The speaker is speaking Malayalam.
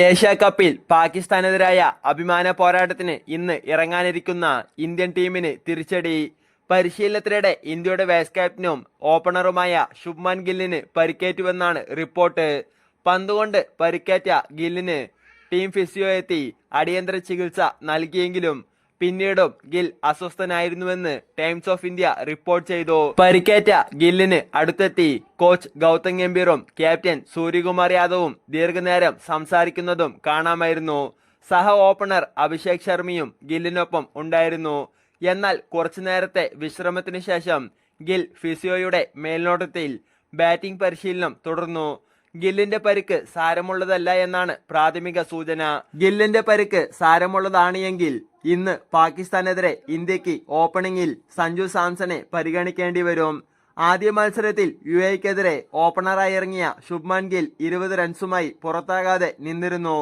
ഏഷ്യ കപ്പിൽ പാകിസ്ഥാനെതിരായ അഭിമാന പോരാട്ടത്തിന് ഇന്ന് ഇറങ്ങാനിരിക്കുന്ന ഇന്ത്യൻ ടീമിന് തിരിച്ചടി. പരിശീലനത്തിനിടെ ഇന്ത്യയുടെ വൈസ് ക്യാപ്റ്റനും ഓപ്പണറുമായ ശുഭ്മാൻ ഗില്ലിന് പരിക്കേറ്റുവെന്നാണ് റിപ്പോർട്ട്. പന്തുകൊണ്ട് പരിക്കേറ്റ ഗില്ലിന് ടീം ഫിസിയോ എത്തി അടിയന്തര ചികിത്സ നൽകിയെങ്കിലും പിന്നീടും ഗിൽ അസ്വസ്ഥനായിരുന്നുവെന്ന് ടൈംസ് ഓഫ് ഇന്ത്യ റിപ്പോർട്ട് ചെയ്തു. പരിക്കേറ്റ ഗില്ലിന് അടുത്തെത്തി. കോച്ച് ഗൗതം ഗംഭീറും ക്യാപ്റ്റൻ സൂര്യകുമാർ യാദവും ദീർഘനേരം സംസാരിക്കുന്നതും കാണാമായിരുന്നു. സഹ ഓപ്പണർ അഭിഷേക് ശർമ്മയും ഗില്ലിനൊപ്പം ഉണ്ടായിരുന്നു. എന്നാൽ കുറച്ചു നേരത്തെ വിശ്രമത്തിന് ശേഷം ഗിൽ ഫിസിയോയുടെ മേൽനോട്ടത്തിൽ ബാറ്റിംഗ് പരിശീലനം തുടർന്നു. ഗില്ലിന്റെ പരിക്ക് സാരമുള്ളതല്ല എന്നാണ് പ്രാഥമിക സൂചന. ഗില്ലിന്റെ പരിക്ക് സാരമുള്ളതാണ് എങ്കിൽ ഇന്ന് പാകിസ്ഥാനെതിരെ ഇന്ത്യയ്ക്ക് ഓപ്പണിംഗിൽ സഞ്ജു സാംസനെ പരിഗണിക്കേണ്ടി വരും. ആദ്യ മത്സരത്തിൽ യു എക്കെതിരെ ഓപ്പണറായി ഇറങ്ങിയ ശുഭ്മാൻ ഗിൽ ഇരുപത് റൺസുമായി പുറത്താകാതെ നിന്നിരുന്നു.